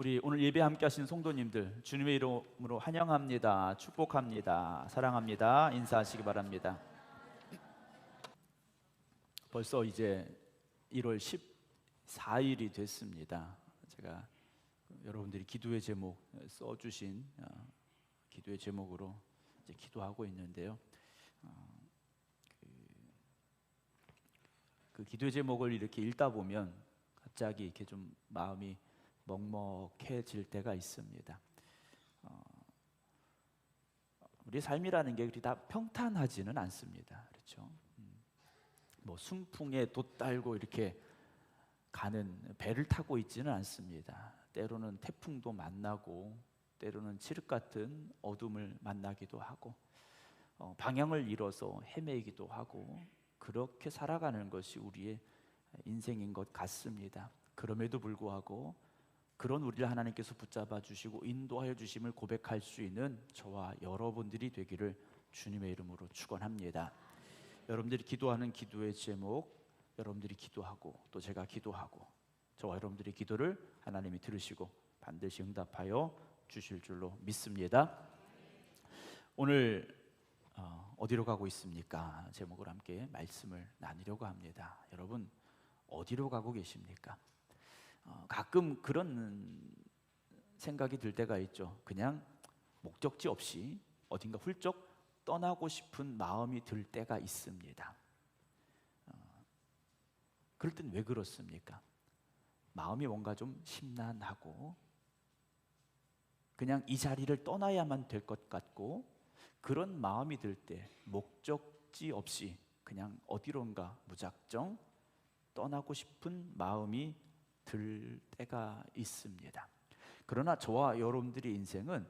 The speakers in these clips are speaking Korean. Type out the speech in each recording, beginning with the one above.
우리 오늘 예배 함께 하신 성도님들 주님의 이름으로 환영합니다. 축복합니다. 사랑합니다. 인사하시기 바랍니다. 벌써 이제 1월 14일이 됐습니다. 제가 여러분들이 기도의 제목 써 주신 어, 기도의 제목으로 이제 기도하고 있는데요. 어, 그, 그 기도의 제목을 이렇게 읽다 보면 갑자기 이렇게 좀 마음이 먹먹해질 때가 있습니다. 어, 우리 삶이라는 게 그리 다 평탄하지는 않습니다. 그렇죠? 음, 뭐 순풍에 돛달고 이렇게 가는 배를 타고 있지는 않습니다. 때로는 태풍도 만나고 때로는 칠흑 같은 어둠을 만나기도 하고 어, 방향을 잃어서 헤매기도 하고 그렇게 살아가는 것이 우리의 인생인 것 같습니다. 그럼에도 불구하고 그런 우리를 하나님께서 붙잡아 주시고 인도하여 주심을 고백할 수 있는 저와 여러분들이 되기를 주님의 이름으로 축원합니다. 여러분들이 기도하는 기도의 제목, 여러분들이 기도하고 또 제가 기도하고 저와 여러분들의 기도를 하나님이 들으시고 반드시 응답하여 주실 줄로 믿습니다. 오늘 어, 어디로 가고 있습니까? 제목을 함께 말씀을 나누려고 합니다. 여러분 어디로 가고 계십니까? 어, 가끔 그런 생각이 들 때가 있죠. 그냥 목적지 없이 어딘가 훌쩍 떠나고 싶은 마음이 들 때가 있습니다. 어, 그럴 땐 왜 그렇습니까? 마음이 뭔가 좀 심란하고 그냥 이 자리를 떠나야만 될 것 같고 그런 마음이 들 때 목적지 없이 그냥 어디론가 무작정 떠나고 싶은 마음이 들 때가 있습니다. 그러나 저와 여러분들의 인생은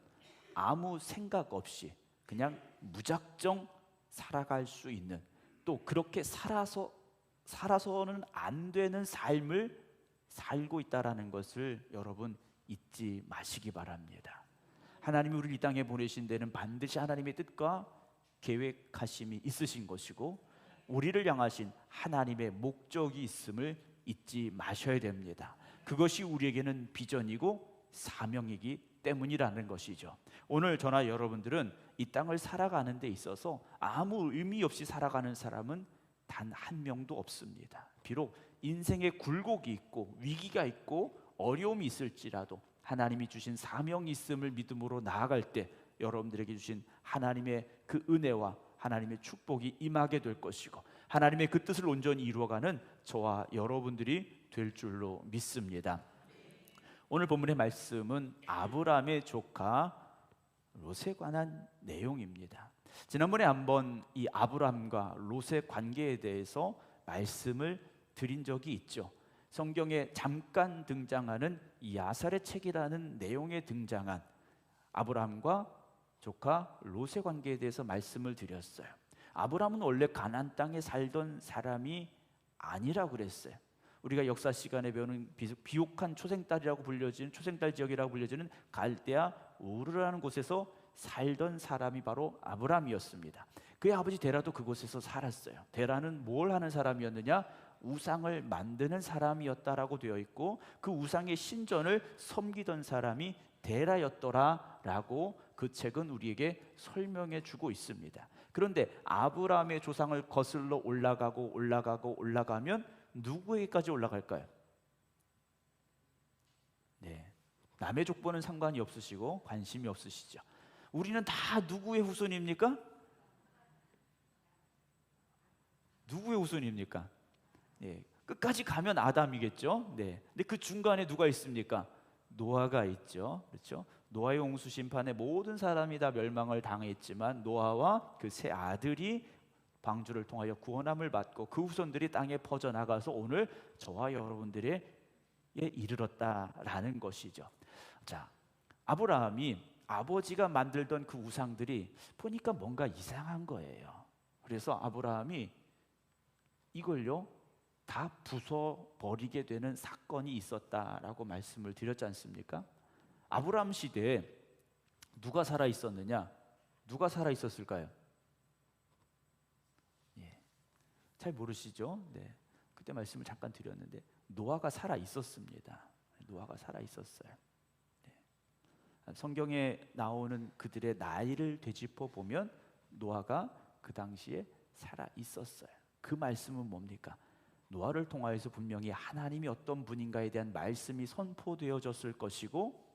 아무 생각 없이 그냥 무작정 살아갈 수 있는 또 그렇게 살아서 살아서는 안 되는 삶을 살고 있다라는 것을 여러분 잊지 마시기 바랍니다. 하나님이 우리를 이 땅에 보내신 데는 반드시 하나님의 뜻과 계획하심이 있으신 것이고 우리를 향하신 하나님의 목적이 있음을 잊지 마셔야 됩니다. 그것이 우리에게는 비전이고 사명이기 때문이라는 것이죠. 오늘 저나 여러분들은 이 땅을 살아가는 데 있어서 아무 의미 없이 살아가는 사람은 단 한 명도 없습니다. 비록 인생에 굴곡이 있고 위기가 있고 어려움이 있을지라도 하나님이 주신 사명이 있음을 믿음으로 나아갈 때 여러분들에게 주신 하나님의 그 은혜와 하나님의 축복이 임하게 될 것이고 하나님의 그 뜻을 온전히 이루어가는 저와 여러분들이 될 줄로 믿습니다. 오늘 본문의 말씀은 아브라함의 조카 롯에 관한 내용입니다. 지난번에 한번 이 아브라함과 롯의 관계에 대해서 말씀을 드린 적이 있죠. 성경에 잠깐 등장하는 야살의 책이라는 내용에 등장한 아브라함과 조카 롯의 관계에 대해서 말씀을 드렸어요. 아브라함은 원래 가나안 땅에 살던 사람이 아니라고 그랬어요. 우리가 역사 시간에 배우는 비옥한 초생딸이라고 불려지는 초생딸 지역이라고 불려지는 갈대아 우르라는 곳에서 살던 사람이 바로 아브라함이었습니다. 그의 아버지 데라도 그곳에서 살았어요. 데라는 뭘 하는 사람이었느냐? 우상을 만드는 사람이었다라고 되어 있고 그 우상의 신전을 섬기던 사람이 데라였더라라고 그 책은 우리에게 설명해 주고 있습니다. 그런데 아브라함의 조상을 거슬러 올라가고 올라가고 올라가면 누구에게까지 올라갈까요? 네. 남의 족보는 상관이 없으시고 관심이 없으시죠. 우리는 다 누구의 후손입니까? 누구의 후손입니까? 네. 끝까지 가면 아담이겠죠. 네. 근데 그 중간에 누가 있습니까? 노아가 있죠. 그렇죠? 노아의 홍수 심판에 모든 사람이 다 멸망을 당했지만 노아와 그 세 아들이 방주를 통하여 구원함을 받고 그 후손들이 땅에 퍼져 나가서 오늘 저와 여러분들에 이르렀다라는 것이죠. 자, 아브라함이 아버지가 만들던 그 우상들이 보니까 뭔가 이상한 거예요. 그래서 아브라함이 이걸요 다 부숴 버리게 되는 사건이 있었다라고 말씀을 드렸지 않습니까? 아브라함 시대에 누가 살아 있었느냐? 누가 살아 있었을까요? 예. 잘 모르시죠? 네. 그때 말씀을 잠깐 드렸는데 노아가 살아 있었습니다. 노아가 살아 있었어요. 성경에 나오는 그들의 나이를 되짚어 보면 노아가 그 당시에 살아 있었어요. 그 말씀은 뭡니까? 노아를 통하여서 분명히 하나님이 어떤 분인가에 대한 말씀이 선포되어졌을 것이고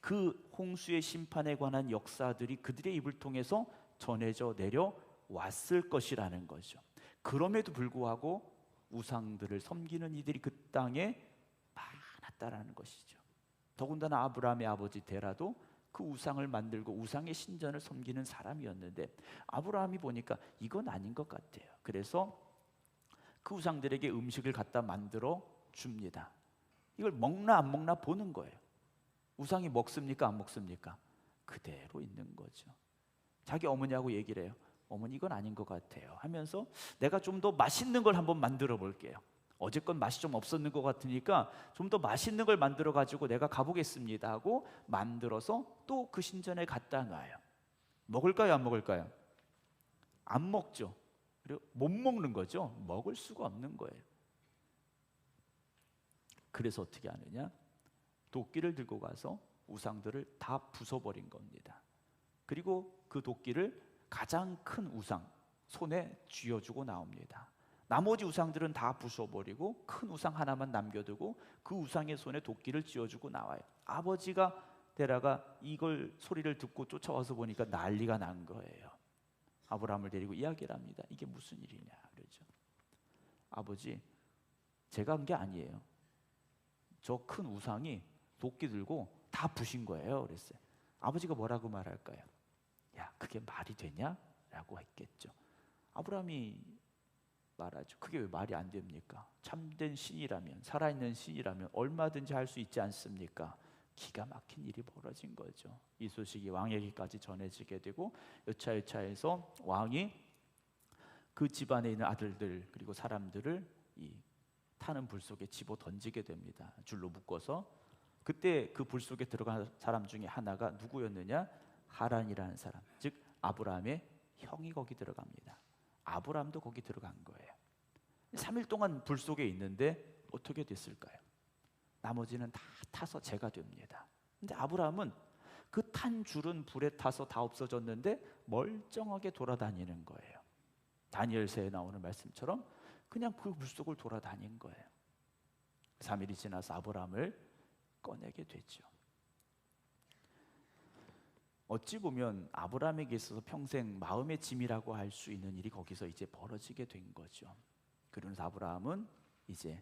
그 홍수의 심판에 관한 역사들이 그들의 입을 통해서 전해져 내려 왔을 것이라는 거죠. 그럼에도 불구하고 우상들을 섬기는 이들이 그 땅에 많았다라는 것이죠. 더군다나 아브라함의 아버지 데라도 그 우상을 만들고 우상의 신전을 섬기는 사람이었는데 아브라함이 보니까 이건 아닌 것 같아요. 그래서 그 우상들에게 음식을 갖다 만들어 줍니다. 이걸 먹나 안 먹나 보는 거예요. 우상이 먹습니까 안 먹습니까? 그대로 있는 거죠. 자기 어머니하고 얘기를 해요. 어머니 이건 아닌 것 같아요. 하면서 내가 좀 더 맛있는 걸 한번 만들어 볼게요. 어제건 맛이 좀 없었는 것 같으니까 좀 더 맛있는 걸 만들어 가지고 내가 가보겠습니다 하고 만들어서 또 그 신전에 갖다 놔요. 먹을까요? 안 먹을까요? 안 먹죠. 그리고 못 먹는 거죠. 먹을 수가 없는 거예요. 그래서 어떻게 하느냐? 도끼를 들고 가서 우상들을 다 부숴버린 겁니다. 그리고 그 도끼를 가장 큰 우상 손에 쥐어주고 나옵니다. 나머지 우상들은 다 부숴버리고 큰 우상 하나만 남겨두고 그 우상의 손에 도끼를 쥐어주고 나와요. 아버지가 데라가 이걸 소리를 듣고 쫓아와서 보니까 난리가 난 거예요. 아브라함을 데리고 이야기를 합니다. 이게 무슨 일이냐 그러죠. 아버지, 제가 한 게 아니에요. 저 큰 우상이 도끼 들고 다 부신 거예요. 그랬어요. 아버지가 뭐라고 말할까요? 야, 그게 말이 되냐? 라고 했겠죠. 아브라함이 말하죠. 그게 왜 말이 안 됩니까? 참된 신이라면, 살아있는 신이라면 얼마든지 할 수 있지 않습니까? 기가 막힌 일이 벌어진 거죠. 이 소식이 왕에게까지 전해지게 되고 여차여차해서 왕이 그 집안에 있는 아들들 그리고 사람들을 이 타는 불 속에 집어 던지게 됩니다. 줄로 묶어서 그때 그 불 속에 들어간 사람 중에 하나가 누구였느냐? 하란이라는 사람, 즉 아브라함의 형이 거기 들어갑니다. 아브라함도 거기 들어간 거예요. 3일 동안 불 속에 있는데 어떻게 됐을까요? 나머지는 다 타서 재가 됩니다. 근데 아브라함은 그 탄 줄은 불에 타서 다 없어졌는데 멀쩡하게 돌아다니는 거예요. 다니엘서에 나오는 말씀처럼 그냥 그 물속을 돌아다닌 거예요. 3일이 지나서 아브라함을 꺼내게 되죠. 어찌 보면 아브라함에게 있어서 평생 마음의 짐이라고 할 수 있는 일이 거기서 이제 벌어지게 된 거죠. 그러면서 아브라함은 이제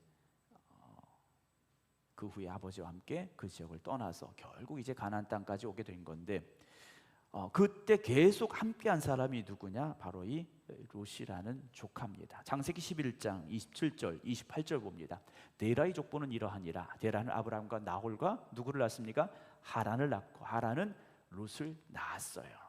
어, 그 후에 아버지와 함께 그 지역을 떠나서 결국 이제 가나안 땅까지 오게 된 건데 어, 그때 계속 함께한 사람이 누구냐? 바로 이 롯이라는 조카입니다. 장세기 11장 27절, 28절 봅니다. 데라의 족보는 이러하니라. 데라는 아브라함과 나홀과 누구를 낳습니까? 하란을 낳고 하란은 롯을 낳았어요.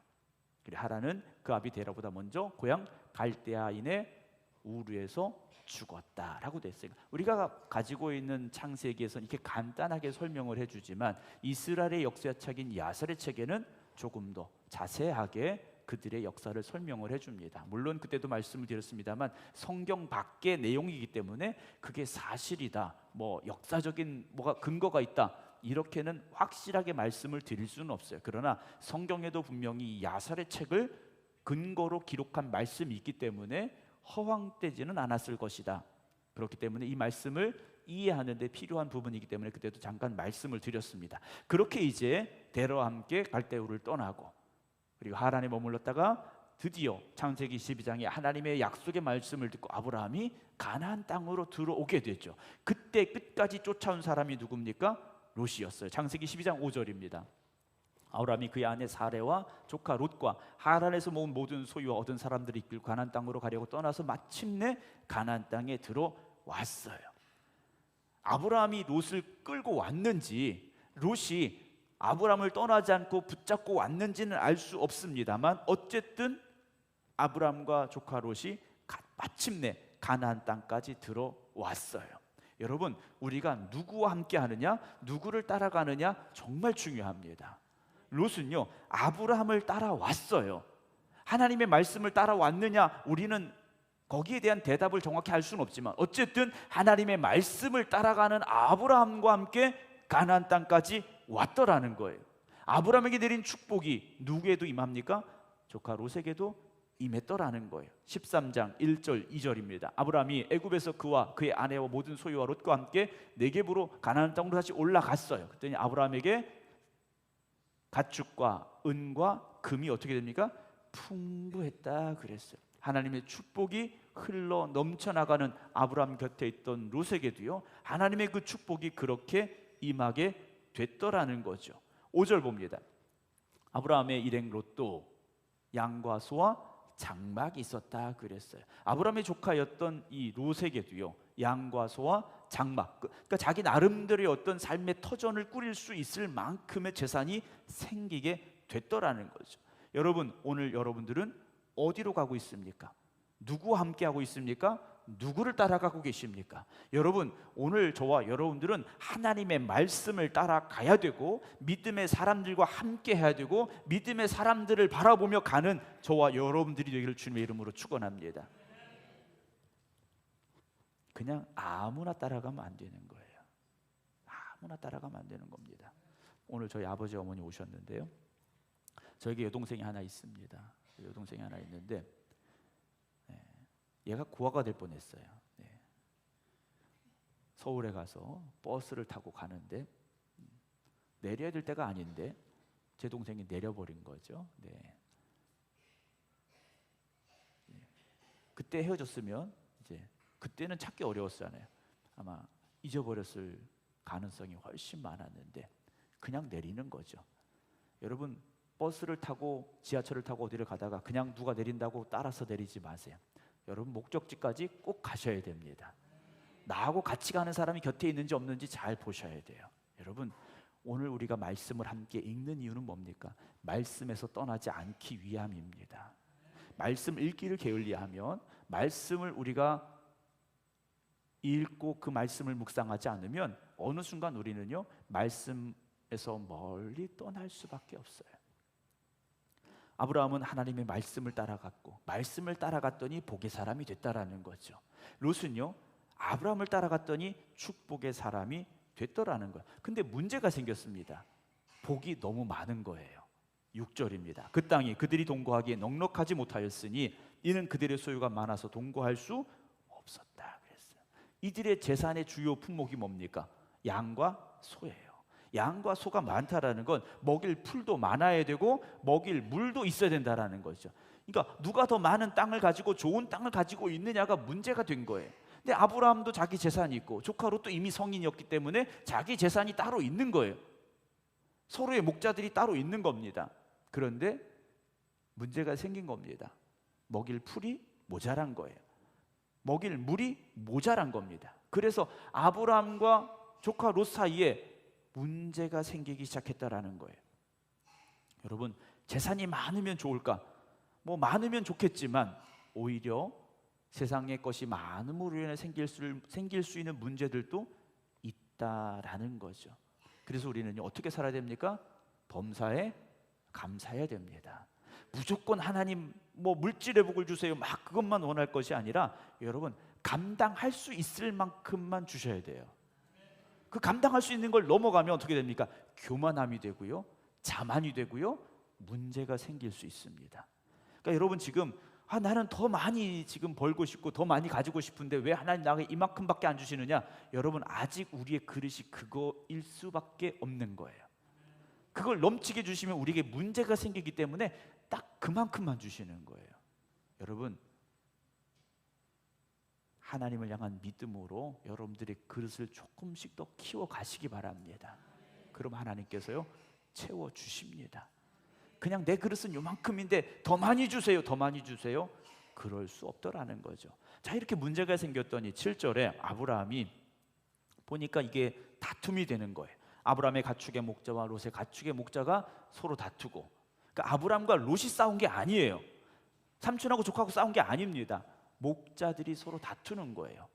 그리고 하란은 그 아비 데라보다 먼저 고향 갈대아인의 우르에서 죽었다라고 됐어요. 우리가 가지고 있는 창세기에서는 이렇게 간단하게 설명을 해주지만 이스라엘의 역사책인 야설의 책에는 조금 더 자세하게 그들의 역사를 설명을 해줍니다. 물론 그때도 말씀을 드렸습니다만 성경 밖의 내용이기 때문에 그게 사실이다, 뭐 역사적인 뭐가 근거가 있다 이렇게는 확실하게 말씀을 드릴 수는 없어요. 그러나 성경에도 분명히 야살의 책을 근거로 기록한 말씀이 있기 때문에 허황되지는 않았을 것이다. 그렇기 때문에 이 말씀을 이해하는데 필요한 부분이기 때문에 그때도 잠깐 말씀을 드렸습니다. 그렇게 이제 데러와 함께 갈대우를 떠나고 그리고 하란에 머물렀다가 드디어 창세기 12장에 하나님의 약속의 말씀을 듣고 아브라함이 가나안 땅으로 들어오게 되죠. 그때 끝까지 쫓아온 사람이 누굽니까? 롯이었어요. 창세기 12장 5절입니다. 아브라함이 그의 아내 사레와 조카 롯과 하란에서 모은 모든 소유와 얻은 사람들이 이끌고 가나안 땅으로 가려고 떠나서 마침내 가나안 땅에 들어왔어요. 아브라함이 롯을 끌고 왔는지 롯이 아브라함을 떠나지 않고 붙잡고 왔는지는 알 수 없습니다만 어쨌든 아브라함과 조카 롯이 마침내 가나안 땅까지 들어왔어요. 여러분, 우리가 누구와 함께 하느냐, 누구를 따라가느냐 정말 중요합니다. 롯은요, 아브라함을 따라왔어요. 하나님의 말씀을 따라왔느냐, 우리는 거기에 대한 대답을 정확히 할 수는 없지만 어쨌든 하나님의 말씀을 따라가는 아브라함과 함께 가나안 땅까지 왔더라는 거예요. 아브라함에게 내린 축복이 누구에도 임합니까? 조카 롯에게도 임했더라는 거예요. 13장 1절 2절입니다. 아브라함이 애굽에서 그와 그의 아내와 모든 소유와 롯과 함께 네겝으로 가나안 땅으로 다시 올라갔어요. 그랬더니 아브라함에게 가축과 은과 금이 어떻게 됩니까? 풍부했다 그랬어요. 하나님의 축복이 흘러 넘쳐나가는 아브라함 곁에 있던 롯에게도요. 하나님의 그 축복이 그렇게 임하게 됐더라는 거죠. 5절 봅니다. 아브라함의 일행 롯도 양과 소와 장막이 있었다 그랬어요. 아브라함의 조카였던 이 롯에게도요. 양과 소와 장막. 그- 그러니까 자기 나름대로의 어떤 삶의 터전을 꾸릴 수 있을 만큼의 재산이 생기게 됐더라는 거죠. 여러분, 오늘 여러분들은 어디로 가고 있습니까? 누구와 함께 하고 있습니까? 누구를 따라가고 계십니까? 여러분, 오늘 저와 여러분들은 하나님의 말씀을 따라가야 되고 믿음의 사람들과 함께 해야 되고 믿음의 사람들을 바라보며 가는 저와 여러분들이 되기를 주님의 이름으로 축원합니다. 그냥 아무나 따라가면 안 되는 거예요. 아무나 따라가면 안 되는 겁니다. 오늘 저희 아버지 어머니 오셨는데요. 저에게 여동생이 하나 있습니다. 여동생이 하나 있는데 네, 얘가 고아가 될 뻔했어요. 네. 서울에 가서 버스를 타고 가는데 음, 내려야 될 때가 아닌데 제 동생이 내려버린 거죠. 네. 네. 그때 헤어졌으면 이제 그때는 찾기 어려웠잖아요. 아마 잊어버렸을 가능성이 훨씬 많았는데 그냥 내리는 거죠. 여러분 버스를 타고 지하철을 타고 어디를 가다가 그냥 누가 내린다고 따라서 내리지 마세요. 여러분 목적지까지 꼭 가셔야 됩니다. 나하고 같이 가는 사람이 곁에 있는지 없는지 잘 보셔야 돼요. 여러분 오늘 우리가 말씀을 함께 읽는 이유는 뭡니까? 말씀에서 떠나지 않기 위함입니다. 말씀 읽기를 게을리하면 말씀을 우리가 읽고 그 말씀을 묵상하지 않으면 어느 순간 우리는요 말씀에서 멀리 떠날 수밖에 없어요. 아브라함은 하나님의 말씀을 따라갔고 말씀을 따라갔더니 복의 사람이 됐다라는 거죠. 롯은요 아브라함을 따라갔더니 축복의 사람이 됐더라는 거예요. 근데 문제가 생겼습니다. 복이 너무 많은 거예요. 6절입니다. 그 땅이 그들이 동거하기에 넉넉하지 못하였으니 이는 그들의 소유가 많아서 동거할 수 없었다 그랬어요. 이들의 재산의 주요 품목이 뭡니까? 양과 소예요. 양과 소가 많다라는 건 먹일 풀도 많아야 되고 먹일 물도 있어야 된다라는 거죠. 그러니까 누가 더 많은 땅을 가지고 좋은 땅을 가지고 있느냐가 문제가 된 거예요. 근데 아브라함도 자기 재산이 있고 조카 롯도 이미 성인이었기 때문에 자기 재산이 따로 있는 거예요. 서로의 목자들이 따로 있는 겁니다. 그런데 문제가 생긴 겁니다. 먹일 풀이 모자란 거예요. 먹일 물이 모자란 겁니다. 그래서 아브라함과 조카 롯 사이에 문제가 생기기 시작했다라는 거예요. 여러분, 재산이 많으면 좋을까? 뭐 많으면 좋겠지만 오히려 세상의 것이 많음으로 인해 생길 수, 생길 수 있는 문제들도 있다라는 거죠. 그래서 우리는 어떻게 살아야 됩니까? 범사에 감사해야 됩니다. 무조건 하나님 뭐 물질의 복을 주세요. 막 그것만 원할 것이 아니라 여러분 감당할 수 있을 만큼만 주셔야 돼요. 그 감당할 수 있는 걸 넘어가면 어떻게 됩니까? 교만함이 되고요. 자만이 되고요. 문제가 생길 수 있습니다. 그러니까 여러분 지금 아 나는 더 많이 지금 벌고 싶고 더 많이 가지고 싶은데 왜 하나님 나에게 이만큼밖에 안 주시느냐? 여러분 아직 우리의 그릇이 그거일 수밖에 없는 거예요. 그걸 넘치게 주시면 우리에게 문제가 생기기 때문에 딱 그만큼만 주시는 거예요. 여러분 하나님을 향한 믿음으로 여러분들의 그릇을 조금씩 더 키워 가시기 바랍니다. 그럼 하나님께서요 채워 주십니다. 그냥 내 그릇은 요만큼인데 더 많이 주세요. 더 많이 주세요. 그럴 수 없더라는 거죠. 자, 이렇게 문제가 생겼더니 7절에 아브라함이 보니까 이게 다툼이 되는 거예요. 아브라함의 가축의 목자와 롯의 가축의 목자가 서로 다투고. 그러니까 아브라함과 롯이 싸운 게 아니에요. 삼촌하고 조카하고 싸운 게 아닙니다. 목자들이 서로 다투는 거예요.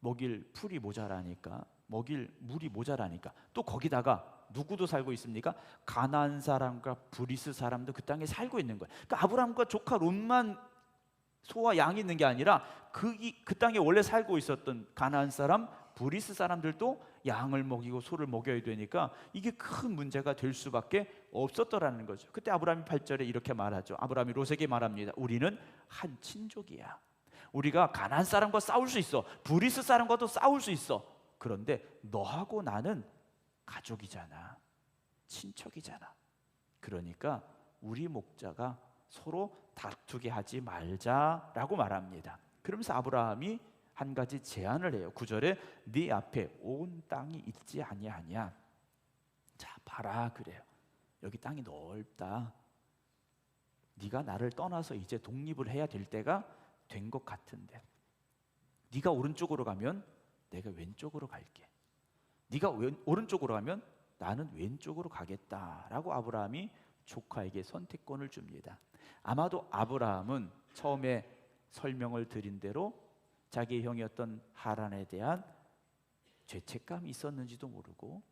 먹일 풀이 모자라니까, 먹일 물이 모자라니까. 또 거기다가 누구도 살고 있습니까? 가나안 사람과 브리스 사람도 그 땅에 살고 있는 거예요. 그러니까 아브라함과 조카 롯만 소와 양이 있는 게 아니라 그, 이, 그 땅에 원래 살고 있었던 가나안 사람, 브리스 사람들도 양을 먹이고 소를 먹여야 되니까 이게 큰 문제가 될 수밖에 없었더라는 거죠. 그때 아브라함이 8절에 이렇게 말하죠. 아브라함이 롯에게 말합니다. 우리는 한 친족이야. 우리가 가나안 사람과 싸울 수 있어. 브리스 사람과도 싸울 수 있어. 그런데 너하고 나는 가족이잖아. 친척이잖아. 그러니까 우리 목자가 서로 다투게 하지 말자라고 말합니다. 그러면서 아브라함이 한 가지 제안을 해요. 9절에 네 앞에 온 땅이 있지 아니하냐. 자, 봐라 그래요. 여기 땅이 넓다. 네가 나를 떠나서 이제 독립을 해야 될 때가 된 것 같은데. 네가 오른쪽으로 가면 내가 왼쪽으로 갈게. 네가 왼, 오른쪽으로 가면 나는 왼쪽으로 가겠다라고 아브라함이 조카에게 선택권을 줍니다. 아마도 아브라함은 처음에 설명을 드린 대로 자기 형이었던 하란에 대한 죄책감이 있었는지도 모르고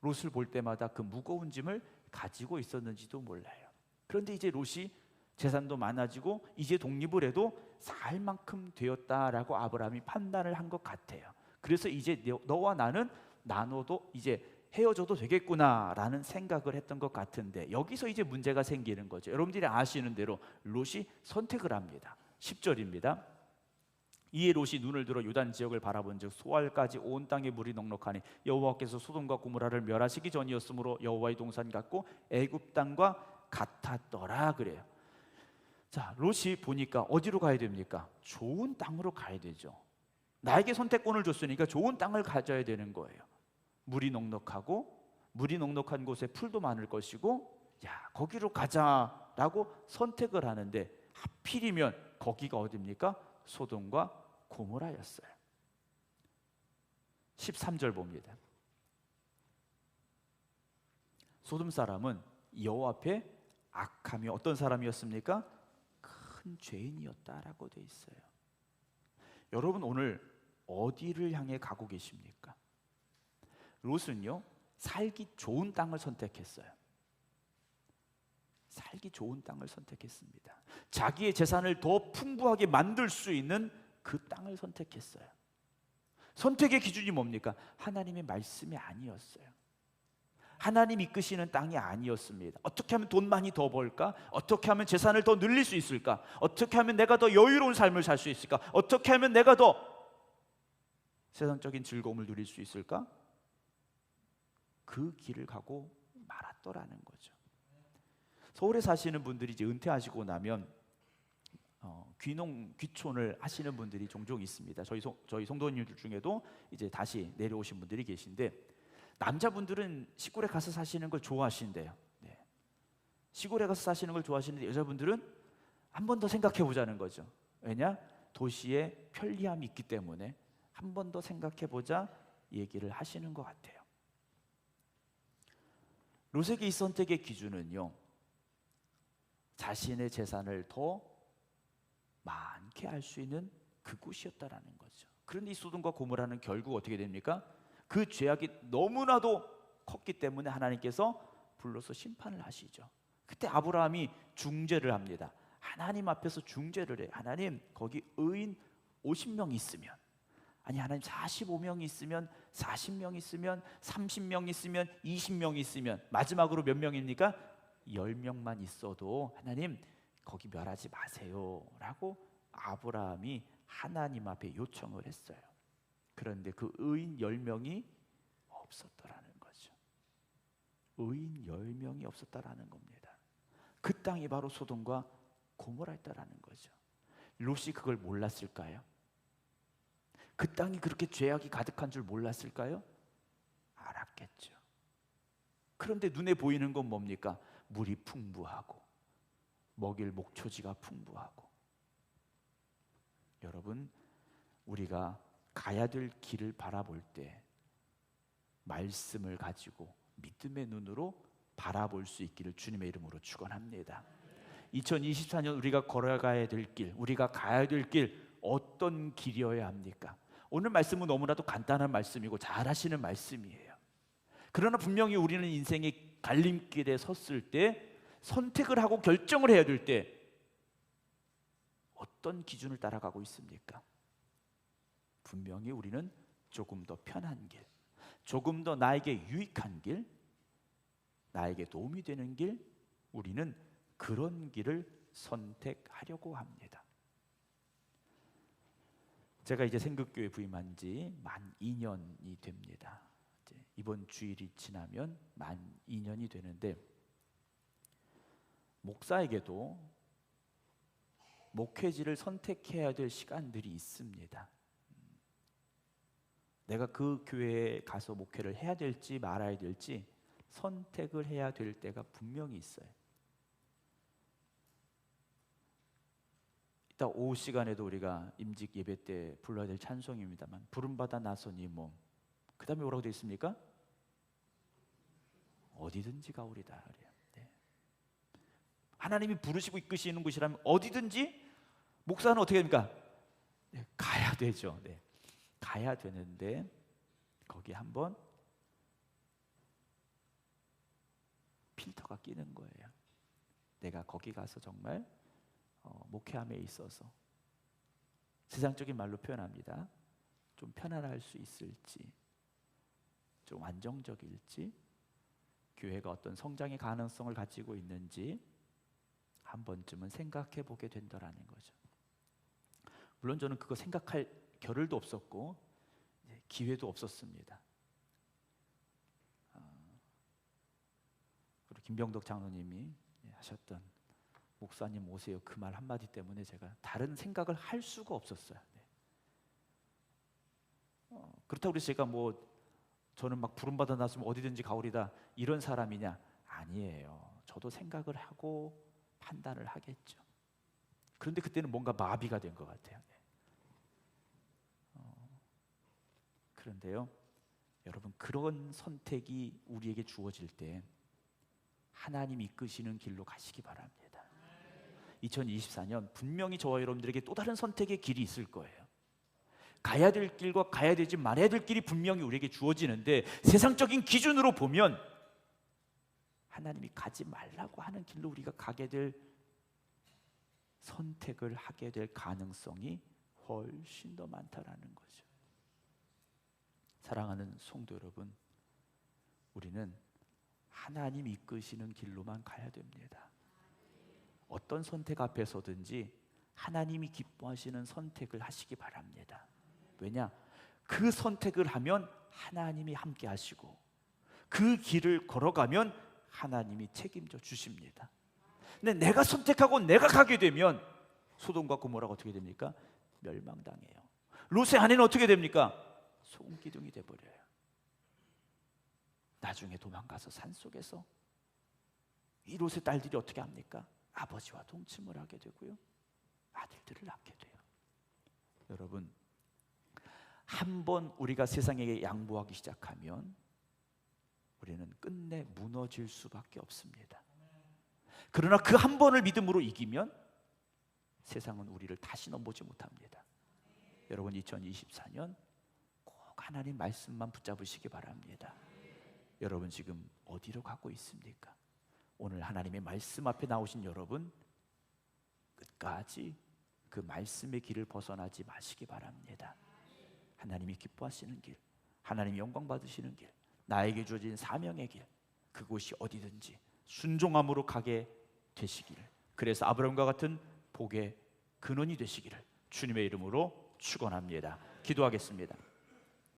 롯을 볼 때마다 그 무거운 짐을 가지고 있었는지도 몰라요. 그런데 이제 롯이 재산도 많아지고 이제 독립을 해도 살 만큼 되었다라고 아브라함이 판단을 한 것 같아요. 그래서 이제 너- 너와 나는 나눠도 이제 헤어져도 되겠구나라는 생각을 했던 것 같은데 여기서 이제 문제가 생기는 거죠. 여러분들이 아시는 대로 롯이 선택을 합니다. 10절입니다. 이에 롯이 눈을 들어 유단 지역을 바라본즉 소알까지 온 땅에 물이 넉넉하니 여호와께서 소돔과 고모라를 멸하시기 전이었으므로 여호와의 동산 같고 애굽 땅과 같았더라 그래요. 자, 롯이 보니까 어디로 가야 됩니까? 좋은 땅으로 가야 되죠. 나에게 선택권을 줬으니까 좋은 땅을 가져야 되는 거예요. 물이 넉넉하고 물이 넉넉한 곳에 풀도 많을 것이고 야, 거기로 가자라고 선택을 하는데 하필이면 거기가 어디입니까? 소돔과 고모라였어요. 13절 봅니다. 소돔 사람은 여호와 앞에 악함이 어떤 사람이었습니까? 큰 죄인이었다라고 돼 있어요. 여러분 오늘 어디를 향해 가고 계십니까? 롯은요 살기 좋은 땅을 선택했어요. 살기 좋은 땅을 선택했습니다. 자기의 재산을 더 풍부하게 만들 수 있는 그 땅을 선택했어요. 선택의 기준이 뭡니까? 하나님의 말씀이 아니었어요. 하나님 이끄시는 땅이 아니었습니다. 어떻게 하면 돈 많이 더 벌까? 어떻게 하면 재산을 더 늘릴 수 있을까? 어떻게 하면 내가 더 여유로운 삶을 살 수 있을까? 어떻게 하면 내가 더 세상적인 즐거움을 누릴 수 있을까? 그 길을 가고 말았더라는 거죠. 서울에 사시는 분들이 이제 은퇴하시고 나면 어, 귀농 귀촌을 하시는 분들이 종종 있습니다. 저희 송, 저희 성도님들 중에도 이제 다시 내려오신 분들이 계신데 남자분들은 시골에 가서 사시는 걸 좋아하신대요. 네. 시골에 가서 사시는 걸 좋아하시는데 여자분들은 한 번 더 생각해 보자는 거죠. 왜냐? 도시에 편리함이 있기 때문에 한 번 더 생각해 보자 얘기를 하시는 것 같아요. 이 선택의 기준은요. 자신의 재산을 더 많게 할수 있는 그곳이었다라는 거죠. 그런데 이 소돔과 고모라는 결국 어떻게 됩니까? 그 죄악이 너무나도 컸기 때문에 하나님께서 불러서 심판을 하시죠. 그때 아브라함이 중재를 합니다. 하나님 앞에서 중재를 해. 하나님 거기 의인 50명 있으면 아니 하나님 45명 있으면 40명 있으면 30명 있으면 20명 있으면 마지막으로 몇 명입니까? 10명만 있어도 하나님 거기 멸하지 마세요라고 아브라함이 하나님 앞에 요청을 했어요. 그런데 그 의인 10명이 없었더라는 거죠. 의인 10명이 없었다라는 겁니다. 그 땅이 바로 소돔과 고모라였다라는 거죠. 롯이 그걸 몰랐을까요? 그 땅이 그렇게 죄악이 가득한 줄 몰랐을까요? 알았겠죠. 그런데 눈에 보이는 건 뭡니까? 물이 풍부하고 먹일 목초지가 풍부하고 여러분 우리가 가야 될 길을 바라볼 때 말씀을 가지고 믿음의 눈으로 바라볼 수 있기를 주님의 이름으로 축원합니다. 2024년 우리가 걸어가야 될 길, 우리가 가야 될 길 어떤 길이어야 합니까? 오늘 말씀은 너무나도 간단한 말씀이고 잘 하시는 말씀이에요. 그러나 분명히 우리는 인생의 갈림길에 섰을 때 선택을 하고 결정을 해야 될 때 어떤 기준을 따라가고 있습니까? 분명히 우리는 조금 더 편한 길, 조금 더 나에게 유익한 길, 나에게 도움이 되는 길, 우리는 그런 길을 선택하려고 합니다. 제가 이제 생극교회 부임한 지 만 2년이 됩니다. 이번 주일이 지나면 만 2년이 되는데 목사에게도 목회지를 선택해야 될 시간들이 있습니다. 음, 내가 그 교회에 가서 목회를 해야 될지 말아야 될지 선택을 해야 될 때가 분명히 있어요. 이따 오후 시간에도 우리가 임직 예배 때 불러야 될 찬송입니다만 부름 받아 나선 이 몸. 그 다음에 뭐라고 되어 있습니까? 어디든지 가오리다. 하나님이 부르시고 이끄시는 곳이라면 어디든지 목사는 어떻게 됩니까? 네, 가야 되죠. 네. 가야 되는데 거기 한번 필터가 끼는 거예요. 내가 거기 가서 정말 어, 목회함에 있어서 세상적인 말로 표현합니다. 좀 편안할 수 있을지, 좀 안정적일지, 교회가 어떤 성장의 가능성을 가지고 있는지 한 번쯤은 생각해 보게 된다라는 거죠. 물론 저는 그거 생각할 겨를도 없었고 기회도 없었습니다. 어, 우리 김병덕 장로님이 하셨던 목사님 오세요 그 말 한마디 때문에 제가 다른 생각을 할 수가 없었어요. 네. 어, 그렇다고 해서 제가 뭐 저는 막 부름 받아 놨으면 어디든지 가오리다 이런 사람이냐 아니에요. 저도 생각을 하고 판단을 하겠죠. 그런데 그때는 뭔가 마비가 된 것 같아요. 네. 어, 그런데요, 여러분 그런 선택이 우리에게 주어질 때 하나님 이끄시는 길로 가시기 바랍니다. 2024년 분명히 저와 여러분들에게 또 다른 선택의 길이 있을 거예요. 가야 될 길과 가야 되지 말아야 될 길이 분명히 우리에게 주어지는데 세상적인 기준으로 보면 하나님이 가지 말라고 하는 길로 우리가 가게 될 선택을 하게 될 가능성이 훨씬 더 많다라는 거죠. 사랑하는 성도 여러분, 우리는 하나님 이끄시는 길로만 가야 됩니다. 어떤 선택 앞에서든지 하나님이 기뻐하시는 선택을 하시기 바랍니다. 왜냐? 그 선택을 하면 하나님이 함께 하시고 그 길을 걸어가면 하나님이 책임져 주십니다. 근데 내가 선택하고 내가 가게 되면 소돔과 고모라가 어떻게 됩니까? 멸망당해요. 롯의 아내는 어떻게 됩니까? 소금 기둥이 돼 버려요. 나중에 도망가서 산 속에서 이 롯의 딸들이 어떻게 합니까? 아버지와 동침을 하게 되고요. 아들들을 낳게 돼요. 여러분, 한 번 우리가 세상에게 양보하기 시작하면 우리는 끝내 무너질 수밖에 없습니다. 그러나 그 한 번을 믿음으로 이기면 세상은 우리를 다시 넘보지 못합니다. 여러분 2024년 꼭 하나님 말씀만 붙잡으시기 바랍니다. 여러분 지금 어디로 가고 있습니까? 오늘 하나님의 말씀 앞에 나오신 여러분 끝까지 그 말씀의 길을 벗어나지 마시기 바랍니다. 하나님이 기뻐하시는 길, 하나님 영광 받으시는 길, 나에게 주어진 사명의 길, 그곳이 어디든지 순종함으로 가게 되시기를. 그래서 아브라함과 같은 복의 근원이 되시기를 주님의 이름으로 축원합니다. 기도하겠습니다.